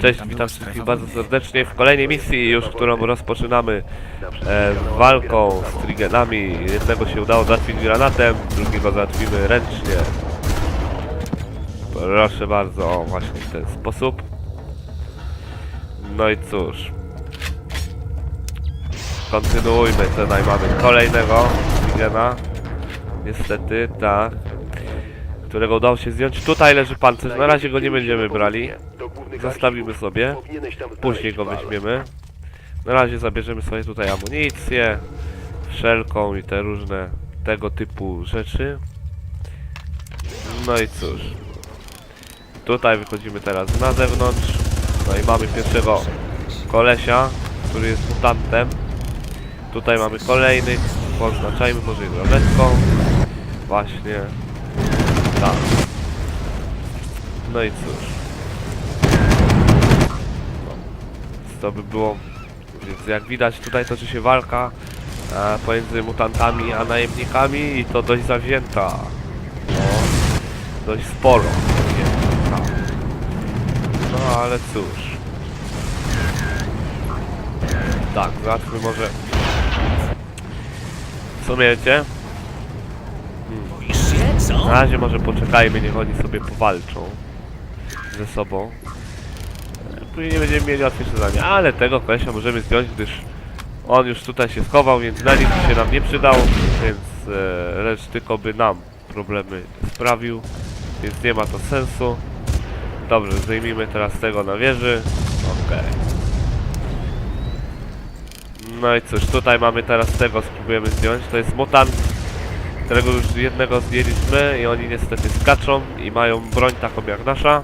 Cześć, witam wszystkich bardzo serdecznie w kolejnej misji już, którą rozpoczynamy e, walką z trigenami. Jednego się udało załatwić granatem, drugiego załatwimy ręcznie. Proszę bardzo, o właśnie w ten sposób. No i cóż. Kontynuujmy, tutaj mamy kolejnego trigena. Niestety, tak. Którego udało się zdjąć. Tutaj leży pancerz, na razie go nie będziemy brali. Zostawimy sobie. Później go weźmiemy. Na razie zabierzemy sobie tutaj amunicję, wszelką i te różne tego typu rzeczy. No i cóż. Tutaj wychodzimy teraz na zewnątrz. No i mamy pierwszego kolesia, który jest mutantem. Tutaj mamy kolejnych. Poznaczajmy może ich. Właśnie. No i cóż. to by było. Więc jak widać tutaj toczy się walka e, pomiędzy mutantami a najemnikami i to dość zawzięta. No, dość sporo. No ale cóż. Tak, zobaczmy może. Co wiecie? Na razie może poczekajmy, niech oni sobie powalczą ze sobą. E, Później będziemy mieli łatwiejsze zadanie, ale tego kolesia możemy zdjąć, gdyż on już tutaj się schował, więc na nic się nam nie przydał, więc e, lecz tylko by nam problemy sprawił, więc nie ma to sensu. Dobrze, zdejmijmy teraz tego na wieży. Okej. No i cóż, tutaj mamy teraz tego, spróbujemy zdjąć. To jest mutant, którego już jednego zdjęliśmy i oni niestety skaczą i mają broń taką jak nasza.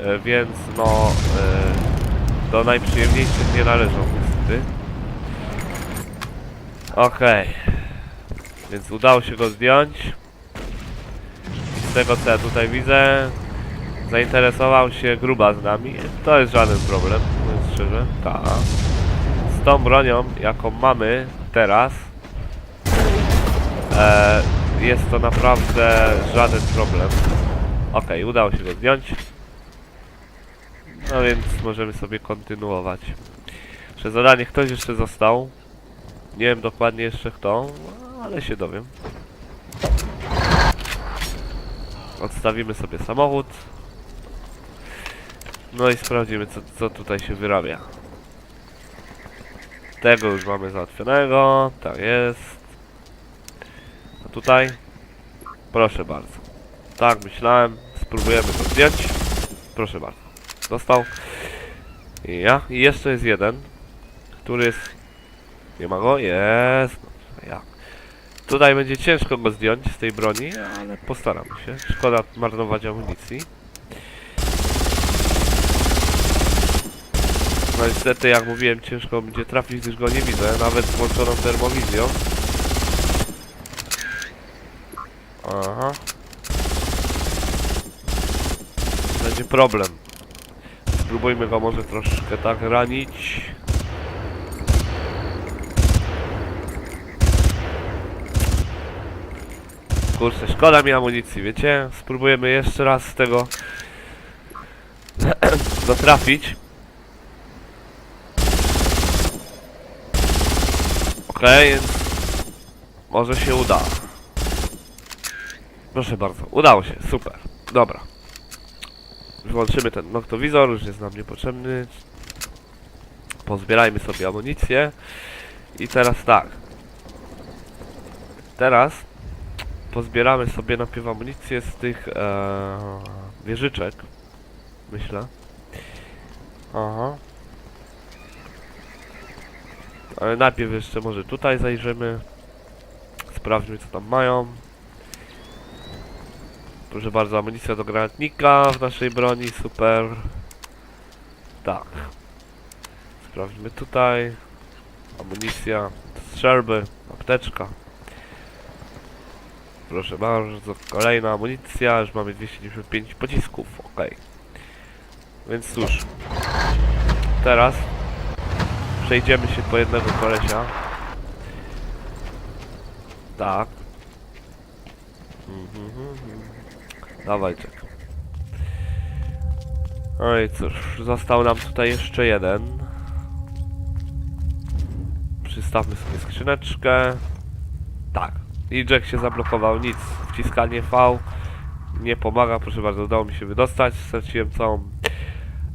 E, więc no e, do najprzyjemniejszych nie należą niestety. Okej. Więc udało się go zdjąć. I z tego co ja tutaj widzę, zainteresował się gruba z nami. To jest żaden problem, mówiąc szczerze. Ta. Z tą bronią, jaką mamy teraz, jest to naprawdę żaden problem. Okej, udało się go zdjąć. No więc możemy sobie kontynuować. Przez zadanie ktoś jeszcze został. Nie wiem dokładnie jeszcze kto, ale się dowiem. Odstawimy sobie samochód. No i sprawdzimy co, co tutaj się wyrabia. Tego już mamy załatwionego. Tak jest. A tutaj? Proszę bardzo. Tak, myślałem. Spróbujemy to zdjąć. Proszę bardzo. Dostał. I ja. I jeszcze jest jeden. Który jest... Nie ma go? Jest. Jak? Tutaj będzie ciężko go zdjąć z tej broni, ale postaramy się. Szkoda marnować amunicji. No niestety, jak mówiłem, ciężko będzie trafić, gdyż go nie widzę, nawet z włączoną termowizją. Aha. Będzie problem. Spróbujmy go może troszkę tak ranić. Kurczę, szkoda mi amunicji, wiecie? Spróbujemy jeszcze raz z tego dotrafić. Okej, więc może się uda. Proszę bardzo, udało się, super. Dobra. Wyłączymy ten noktowizor, już jest nam niepotrzebny. Pozbierajmy sobie amunicję. I teraz tak. Teraz pozbieramy sobie najpierw amunicję z tych e, wieżyczek. Myślę. Aha. Ale najpierw jeszcze może tutaj zajrzymy. Sprawdźmy co tam mają. Proszę bardzo, amunicja do granatnika w naszej broni, super. Tak. Sprawdźmy tutaj. Amunicja, strzelby, apteczka. Proszę bardzo, kolejna amunicja, już mamy 295 pocisków, ok. Więc cóż, teraz przejdziemy się po jednego kolesia. Tak. Mhm, mhm, Dawaj, czek. No i cóż, został nam tutaj jeszcze jeden. Przystawmy sobie skrzyneczkę. Tak. I Jack się zablokował, nic. Wciskanie V nie pomaga, proszę bardzo, udało mi się wydostać. Straciłem całą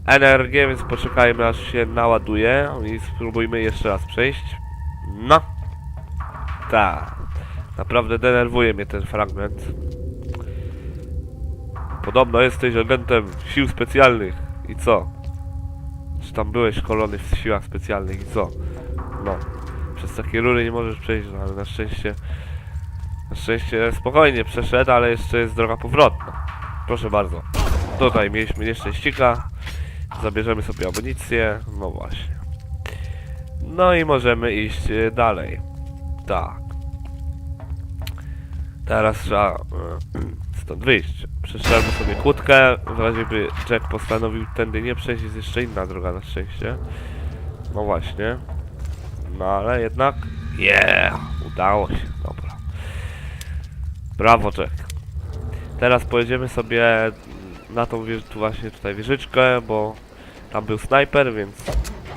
energię, więc poczekajmy aż się naładuje i spróbujmy jeszcze raz przejść. No. Tak. Naprawdę denerwuje mnie ten fragment. Podobno jesteś agentem sił specjalnych. I co? Czy tam byłeś szkolony w siłach specjalnych i co? No. Przez takie rury nie możesz przejść, no, ale na szczęście... Na szczęście spokojnie przeszedł, ale jeszcze jest droga powrotna. Proszę bardzo. Tutaj mieliśmy nieszczęścika. Zabierzemy sobie amunicję. No właśnie. No i możemy iść e, dalej. Tak. Teraz trzeba e, stąd wyjść. Przestrzelmy sobie kłódkę, w razie by Jack postanowił tędy nie przejść, jest jeszcze inna droga na szczęście. No właśnie. No ale jednak... Yeah! Udało się, dobra. Brawo Jack. Teraz pojedziemy sobie na tą tu właśnie tutaj wieżyczkę, bo tam był snajper, więc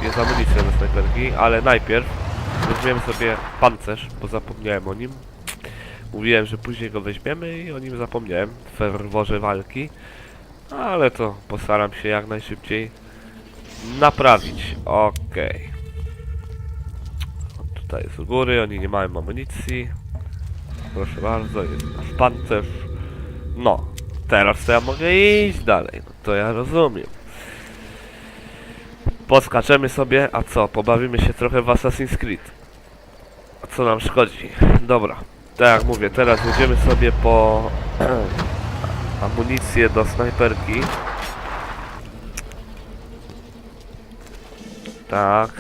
jest amunicja do snajperki, ale najpierw weźmiemy sobie pancerz, bo zapomniałem o nim. Mówiłem, że później go weźmiemy i o nim zapomniałem w ferworze walki. Ale to postaram się jak najszybciej naprawić. Okej. Tutaj jest u góry, oni nie mają amunicji. Proszę bardzo, jest nasz pancerz. No, teraz to ja mogę iść dalej. No to ja rozumiem. Poskaczemy sobie, a co? Pobawimy się trochę w Assassin's Creed. A co nam szkodzi? Dobra. Tak mówię, teraz jedziemy sobie po amunicję do snajperki. Tak.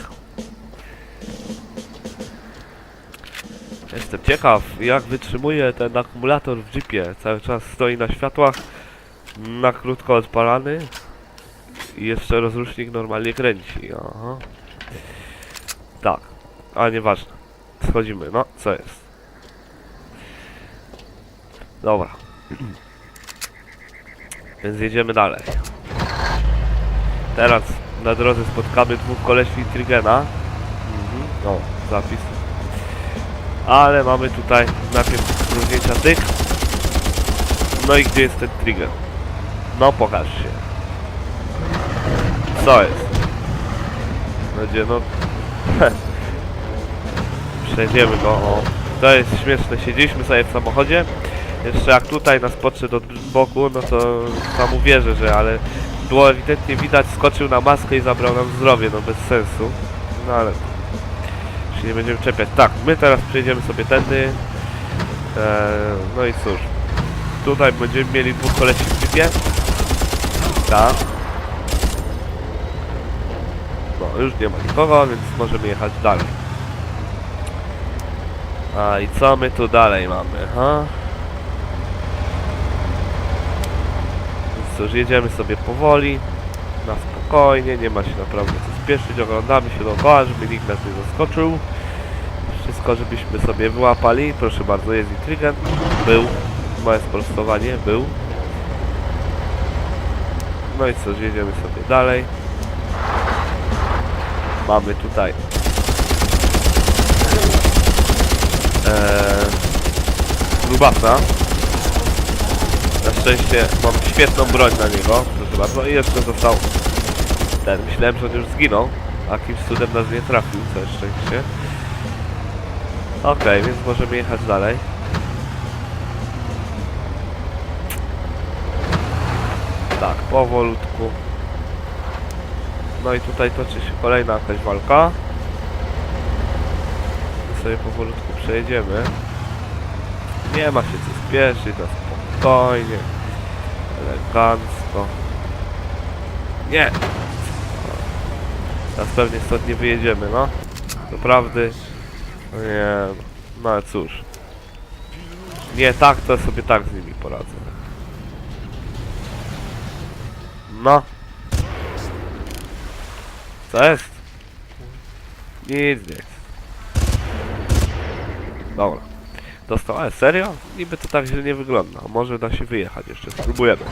Jestem ciekaw, jak wytrzymuje ten akumulator w jeepie. Cały czas stoi na światłach, na krótko odpalany i jeszcze rozrusznik normalnie kręci. Aha. Tak, ale nieważne. Schodzimy, no, co jest? Dobra. Więc jedziemy dalej. Teraz na drodze spotkamy dwóch koleśni Trigena. Mhm. No, zapis. Ale mamy tutaj najpierw zdjęcia tych. No i gdzie jest ten Trigen? No pokaż się. Co jest? Będzie no... Przejdziemy go, o. To jest śmieszne, siedzieliśmy sobie w samochodzie. Jeszcze jak tutaj nas podszedł od boku, no to tam uwierzę, że ale było ewidentnie widać, skoczył na maskę i zabrał nam zdrowie, no bez sensu. No ale się nie będziemy czepiać. Tak, my teraz przejdziemy sobie tędy. Eee, no i cóż. Tutaj będziemy mieli dwóch kolesi w typie. Tak. No, już nie ma nikogo, więc możemy jechać dalej. A i co my tu dalej mamy, ha? Cóż, jedziemy sobie powoli, na spokojnie, nie ma się naprawdę co spieszyć, oglądamy się dookoła, żeby nikt nas nie zaskoczył. Wszystko, żebyśmy sobie wyłapali. Proszę bardzo, jest intrygent. Był. Moje sprostowanie, był. No i cóż, jedziemy sobie dalej. Mamy tutaj eee. Szczęście mam świetną broń na niego, proszę bardzo. I jeszcze został ten. Myślałem, że on już zginął, a jakimś cudem nas nie trafił, całe szczęście. Okej, więc możemy jechać dalej. Tak, powolutku. No i tutaj toczy się kolejna jakaś walka. My sobie powolutku przejedziemy. Nie ma się co spieszyć, na spokojnie. Elegancko. Nie! Teraz pewnie stąd nie wyjedziemy, no. Doprawdy. Nie, no ale cóż. Nie tak, to sobie tak z nimi poradzę. No. Co jest? Nic jest. Dobra. Dostał, ale serio? Niby to tak źle nie wygląda. Może da się wyjechać jeszcze, spróbujemy.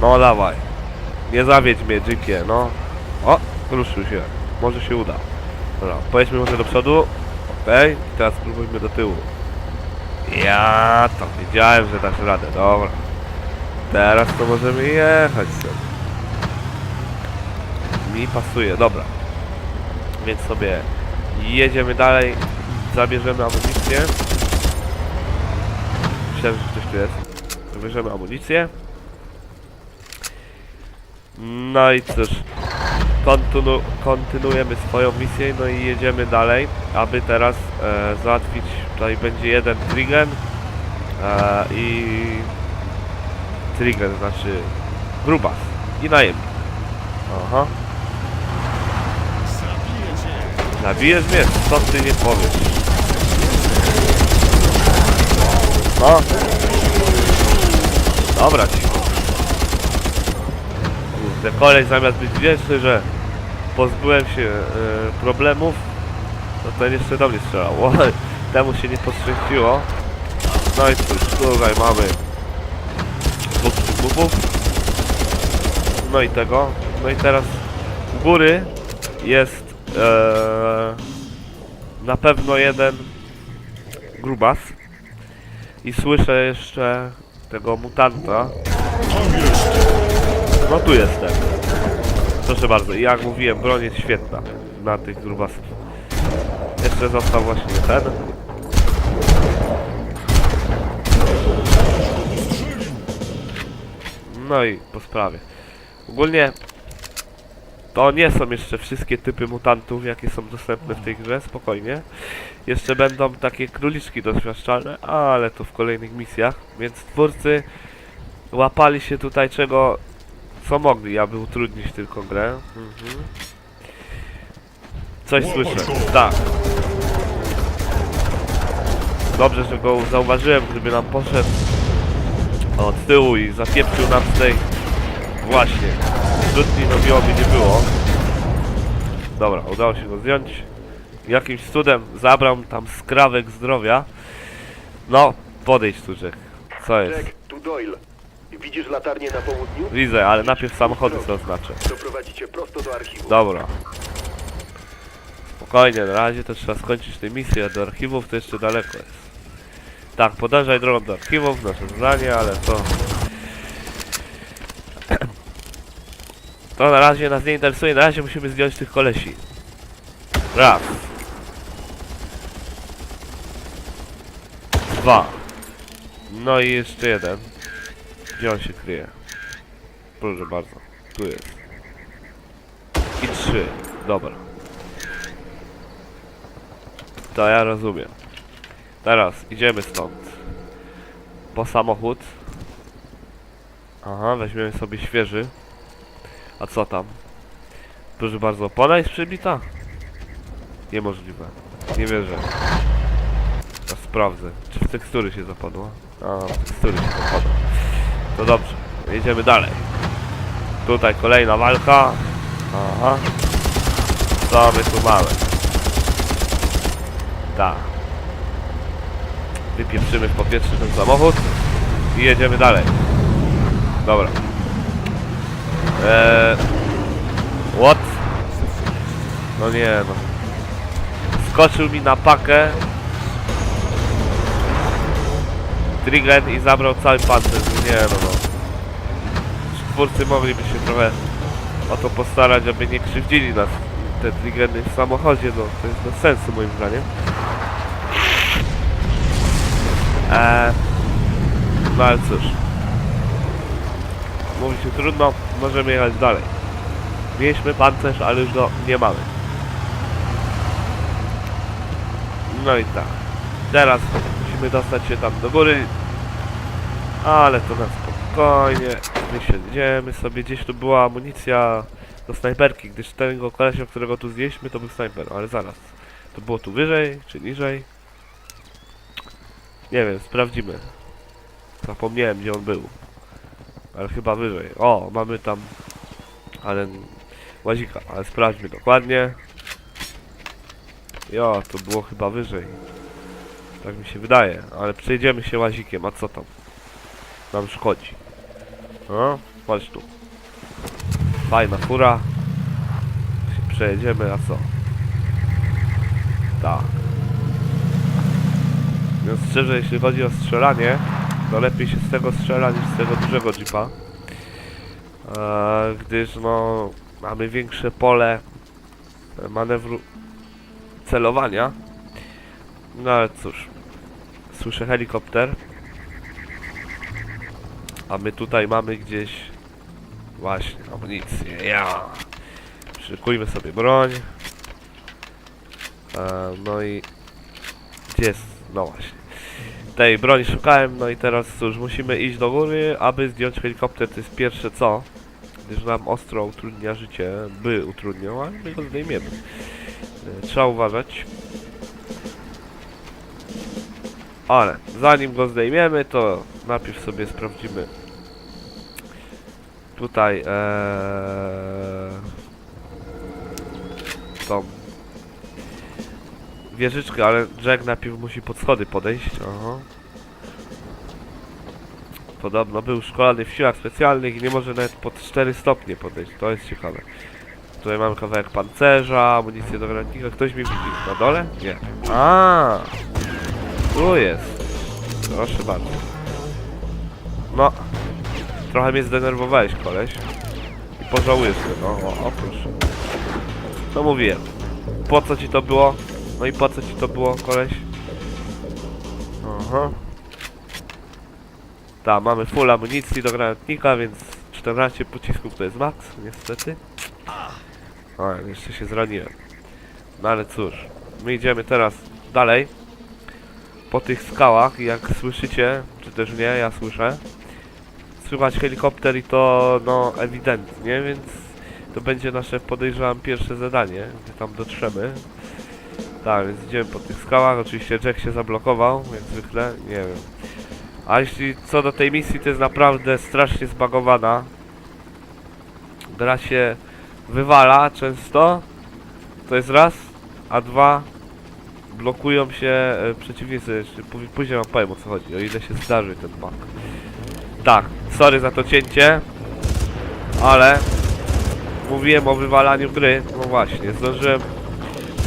No dawaj. Nie zawiedź mnie, dzikie, no. O, ruszył się. Może się uda. Dobra, pojedźmy może do przodu. Okej, i teraz spróbujmy do tyłu. Ja to wiedziałem, że dasz radę, dobra. Teraz to możemy jechać sobie. Mi pasuje, dobra. Więc sobie jedziemy dalej, zabierzemy amunicję. Myślałem, że ktoś tu jest. Zabierzemy amunicję. No i cóż, kontynu kontynuujemy swoją misję, no i jedziemy dalej, aby teraz e, załatwić, tutaj będzie jeden Trigen e, i Trigen, znaczy Grubas i najemnik. Aha. Zabijesz mnie? Co ty nie powiesz? No. Dobra ci. Kurde, koleś zamiast być wdzięczny, że pozbyłem się e, problemów, to ten jeszcze do mnie strzelał. Temu się nie poszczęściło. No i cóż, tutaj mamy dwóch. No i tego. No i teraz u góry jest e, na pewno jeden grubas. I słyszę jeszcze tego mutanta. No tu jestem. Proszę bardzo, i jak mówiłem, broń jest świetna na tych grubasów. Jeszcze został właśnie ten. No i po sprawie. Ogólnie to nie są jeszcze wszystkie typy mutantów, jakie są dostępne w tej grze, spokojnie. Jeszcze będą takie króliczki doświadczalne, ale to w kolejnych misjach, więc twórcy łapali się tutaj czego co mogli, aby utrudnić tylko grę. Mhm. Coś słyszę. Tak. Dobrze, że go zauważyłem, gdyby nam poszedł od tyłu i zapieprzył nam z tej... Właśnie. Trudniej robiłoby nie było. Dobra, udało się go zdjąć. Jakimś cudem zabrał tam skrawek zdrowia. No, podejdź tu, Jack. Co jest? Jack, tu Doyle. Widzisz latarnię na południu? Widzę, ale najpierw samochody zaznaczę. Doprowadzi cię prosto do archiwum. Dobra. Spokojnie, na razie to trzeba skończyć tę misję, a do archiwów to jeszcze daleko jest. Tak, podążaj drogą do archiwów, nasze zdanie, ale to... To na razie nas nie interesuje, na razie musimy zdjąć tych kolesi. Raz. Dwa. No i jeszcze jeden. Gdzie on się kryje? Proszę bardzo. Tu jest. I trzy. Dobra. To ja rozumiem. Teraz idziemy stąd. Po samochód. Aha, weźmiemy sobie świeży. A co tam? Proszę bardzo, opona jest przybita? Niemożliwe. Nie wierzę. Ja sprawdzę. Czy w tekstury się zapadło? A, w tekstury się zapadło. To dobrze. Jedziemy dalej. Tutaj kolejna walka. Aha. Co my tu mamy? Tak. Wypieprzymy w powietrze ten samochód i jedziemy dalej. Dobra. Eee... What? No nie no. Skoczył mi na pakę. Trigen i zabrał cały pancerz. Nie no no. Twórcy mogliby się trochę o to postarać, aby nie krzywdzili nas te trigeny w samochodzie, no to jest bez sensu moim zdaniem. Eee, no ale cóż. Mówi się trudno, możemy jechać dalej. Mieliśmy pancerz, ale już go nie mamy. No i tak. Teraz musimy dostać się tam do góry. Ale to na spokojnie. My siedzimy sobie, gdzieś tu była amunicja do snajperki, gdyż tego kolesia, którego tu zjeźdźmy, to był snajper, ale zaraz. To było tu wyżej, czy niżej? Nie wiem, sprawdzimy. Zapomniałem, gdzie on był. Ale chyba wyżej. O, mamy tam... Ale... Łazika, ale sprawdźmy dokładnie. Jo, to było chyba wyżej. Tak mi się wydaje, ale przejdziemy się łazikiem, a co tam? Nam szkodzi. No, chodź tu. Fajna fura. Się przejedziemy, a co? Tak. Więc szczerze, jeśli chodzi o strzelanie, to lepiej się z tego strzela niż z tego dużego jeepa. E, gdyż no mamy większe pole manewru celowania. No ale cóż, słyszę helikopter. A my tutaj mamy gdzieś właśnie amunicję. Ja. Szykujmy sobie broń. E, no i gdzie jest? No właśnie. Tej broni szukałem, no i teraz cóż, musimy iść do góry, aby zdjąć helikopter, to jest pierwsze co. Gdyż nam ostro utrudnia życie, by utrudniał, ale my go zdejmiemy. E, Trzeba uważać. Ale zanim go zdejmiemy, to najpierw sobie sprawdzimy tutaj ee, tą wieżyczkę, ale Jack najpierw musi pod schody podejść. Aha. Podobno był szkolony w siłach specjalnych i nie może nawet pod 4 stopnie podejść. To jest ciekawe. Tutaj mamy kawałek pancerza, amunicję do granatnika. Ktoś mi widzi na dole? Nie. A, tu jest. Proszę bardzo. No. Trochę mnie zdenerwowałeś, koleś. I pożałujesz tego. O, o, proszę. Co mówiłem? Po co ci to było? No i po co ci to było, koleś? Aha. Tak, mamy full amunicji do granatnika, więc 14 pocisków to jest max, niestety. O, jeszcze się zraniłem. No ale cóż, my idziemy teraz dalej. Po tych skałach, jak słyszycie, czy też nie, ja słyszę. Słychać helikopter i to, no, ewidentnie, więc to będzie nasze, podejrzewam, pierwsze zadanie, gdzie tam dotrzemy. Tak, więc idziemy po tych skałach. Oczywiście Jack się zablokował, jak zwykle, nie wiem. A jeśli co do tej misji, to jest naprawdę strasznie zbagowana. Gra się wywala często. To jest raz, a dwa blokują się e, przeciwnicy. Później wam powiem o co chodzi, o ile się zdarzy ten bug. Tak, sorry za to cięcie, ale mówiłem o wywalaniu gry. No właśnie, zdążyłem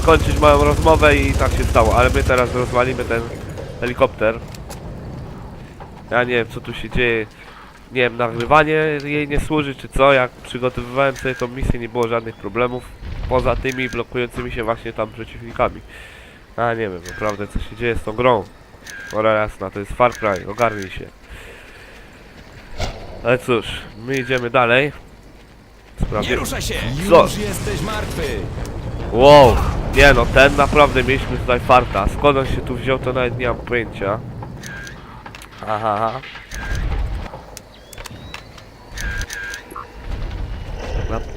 skończyć moją rozmowę i tak się stało, ale my teraz rozwalimy ten helikopter. Ja nie wiem co tu się dzieje. Nie wiem, nagrywanie jej nie służy czy co, jak przygotowywałem sobie tą misję nie było żadnych problemów. Poza tymi blokującymi się właśnie tam przeciwnikami. A nie wiem naprawdę co się dzieje z tą grą. Ora jasna, to jest Far Cry, ogarnij się. Ale cóż, my idziemy dalej. Nie Sprawie... ruszaj się! Co? Już jesteś martwy! Wow, nie no, ten naprawdę mieliśmy tutaj farta. Skąd on się tu wziął, to nawet nie mam pojęcia. Aha, aha.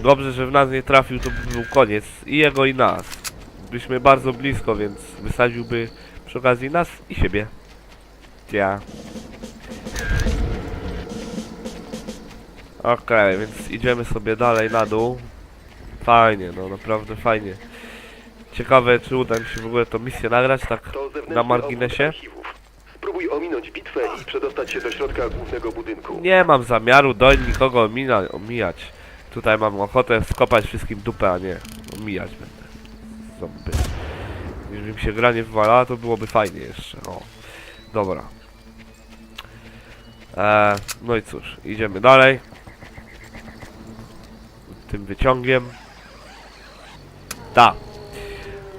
Dobrze, że w nas nie trafił, to by był koniec. I jego, i nas. Byliśmy bardzo blisko, więc wysadziłby przy okazji nas i siebie. Ja. Okej, więc idziemy sobie dalej na dół. Fajnie, no naprawdę fajnie. Ciekawe, czy uda mi się w ogóle tą misję nagrać, tak To zewnętrzny na obwód marginesie. archiwów. Spróbuj ominąć bitwę i przedostać się do środka głównego budynku. Nie mam zamiaru do nikogo omina, omijać. Tutaj mam ochotę skopać wszystkim dupę, a nie omijać będę. Zombie. Jeżeli mi się gra nie wywalała, to byłoby fajnie jeszcze. O, dobra. Eee, no i cóż, idziemy dalej. Tym wyciągiem. Tak.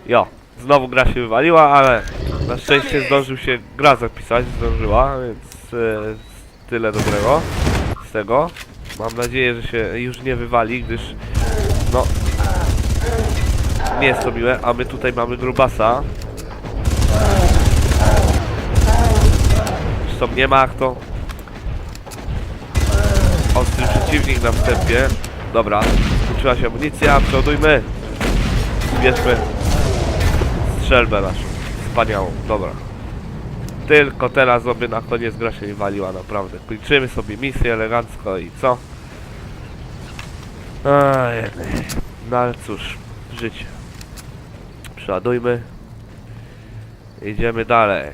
Jo, znowu gra się wywaliła, ale na szczęście zdążył się gra zapisać, zdążyła, więc e, tyle dobrego z tego. Mam nadzieję, że się już nie wywali, gdyż no nie jest to miłe, a my tutaj mamy grubasa. Zresztą nie ma kto. Ostry przeciwnik na wstępie. Dobra, skończyła się amunicja, przodujmy. Bierzmy strzelbę naszą. Wspaniałą, dobra. Tylko teraz oby na koniec gra się nie waliła, naprawdę. Kończymy sobie misję elegancko i co? Ej, no ale cóż, życie. Przeładujmy. Idziemy dalej.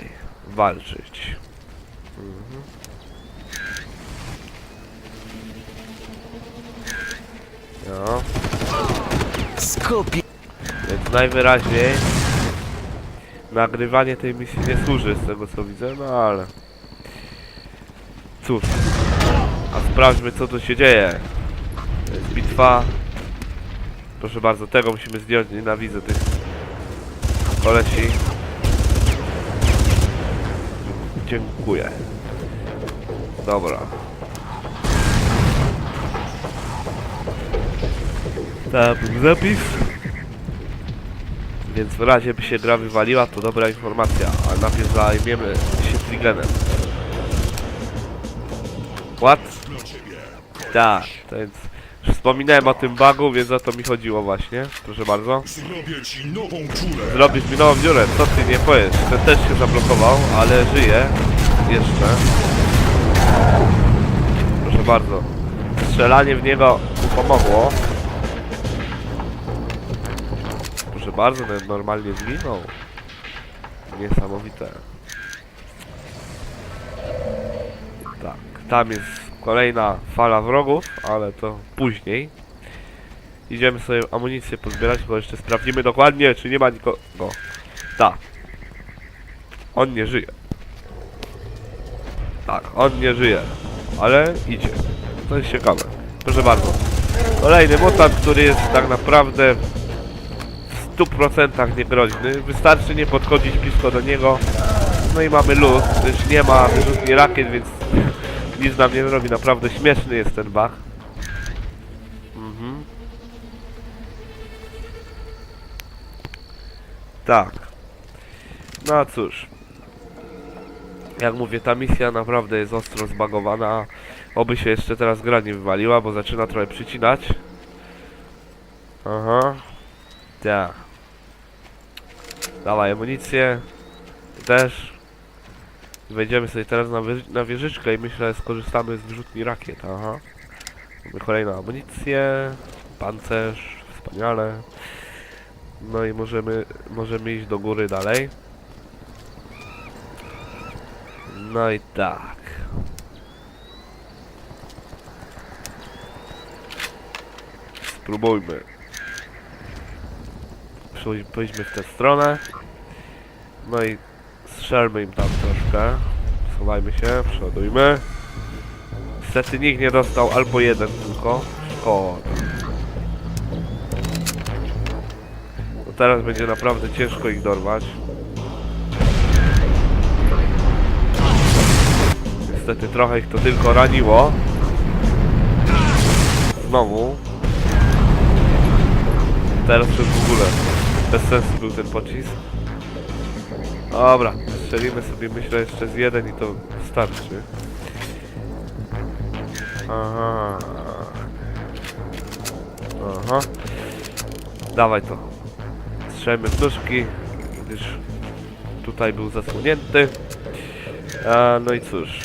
Walczyć. Mhm. No, Skupi. więc najwyraźniej nagrywanie tej misji nie służy z tego co widzę, no ale cóż. A sprawdźmy co tu się dzieje. To jest bitwa. Proszę bardzo, tego musimy zdjąć, nienawidzę tych kolesi. Dziękuję. Dobra. Był zapis. Więc w razie by się gra wywaliła, to dobra informacja, ale najpierw zajmiemy się Trigenem. What? Tak, to więc wspominałem o tym bugu, więc o to mi chodziło właśnie. Proszę bardzo. Zrobię ci nową dziurę. Zrobisz mi nową dziurę, co ty nie powiesz? Ten też się zablokował, ale żyje. Jeszcze. Proszę bardzo. Strzelanie w niego mu pomogło. Proszę bardzo, normalnie zginął. Niesamowite. Tak, tam jest kolejna fala wrogów, ale to później. Idziemy sobie amunicję pozbierać, bo jeszcze sprawdzimy dokładnie, czy nie ma nikogo. Tak. On nie żyje. Tak, on nie żyje. Ale idzie. To jest ciekawe. Proszę bardzo. Kolejny mutant, który jest tak naprawdę 100% niegroźny. Wystarczy nie podchodzić blisko do niego. No i mamy luz, gdyż nie ma wyrzutni rakiet, więc nic nam nie zrobi. Naprawdę śmieszny jest ten bach. Mhm. Tak. No cóż. Jak mówię, ta misja naprawdę jest ostro zbagowana. Oby się jeszcze teraz gra nie wywaliła, bo zaczyna trochę przycinać. Aha. Tak. Dawaj amunicję. Też. Wejdziemy sobie teraz na, wy- na wieżyczkę i myślę skorzystamy z wyrzutni rakiet. Aha. Mamy kolejną amunicję. Pancerz. Wspaniale. No i możemy, możemy iść do góry dalej. No i tak. Spróbujmy. Pójdź- Pójdźmy w tę stronę. No i strzelmy im tam troszkę. Schowajmy się, przodujmy. Niestety nikt nie dostał albo jeden tylko. Szkoda. No teraz będzie naprawdę ciężko ich dorwać. Niestety trochę ich to tylko raniło. Znowu. Teraz już w ogóle bez sensu był ten pocisk. Dobra, strzelimy sobie myślę jeszcze z jeden i to wystarczy. Aha. Aha. Dawaj to. Strzelmy w nóżki, gdyż tutaj był zasłonięty. A, no i cóż.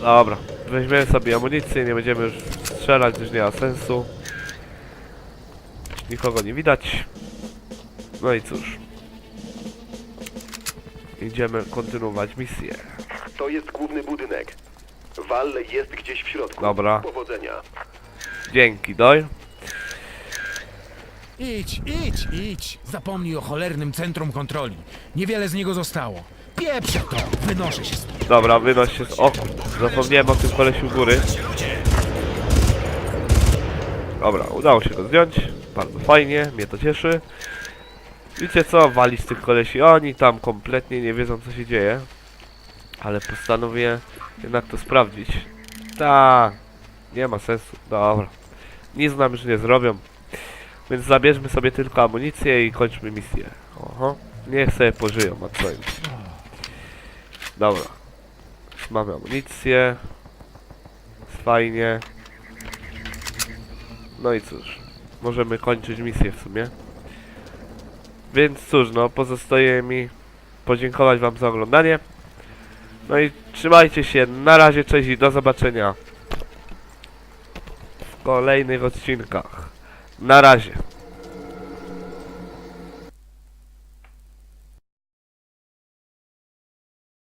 Dobra, weźmiemy sobie amunicję, nie będziemy już strzelać, gdyż nie ma sensu. Nikogo nie widać. No i cóż. Idziemy kontynuować misję. To jest główny budynek. Wal jest gdzieś w środku. Dobra. Powodzenia. Dzięki, Doj. Idź, idź, idź. Zapomnij o cholernym centrum kontroli. Niewiele z niego zostało. Pieprzę to, wynoszę się stąd. Dobra, wynoś się z... O, zapomniałem o tym kolesiu góry. Dobra, udało się go zdjąć. Bardzo fajnie, mnie to cieszy. Wiecie co, walić tych kolesi. Oni tam kompletnie nie wiedzą co się dzieje. Ale postanowię jednak to sprawdzić. Tak, nie ma sensu. Dobra. Nic nam już nie zrobią. Więc zabierzmy sobie tylko amunicję i kończmy misję. Oho. Niech sobie pożyją, a co im. Dobra. Mamy amunicję. Fajnie. No i cóż. Możemy kończyć misję w sumie. Więc cóż, no pozostaje mi podziękować wam za oglądanie. No i trzymajcie się. Na razie, cześć i do zobaczenia w kolejnych odcinkach. Na razie.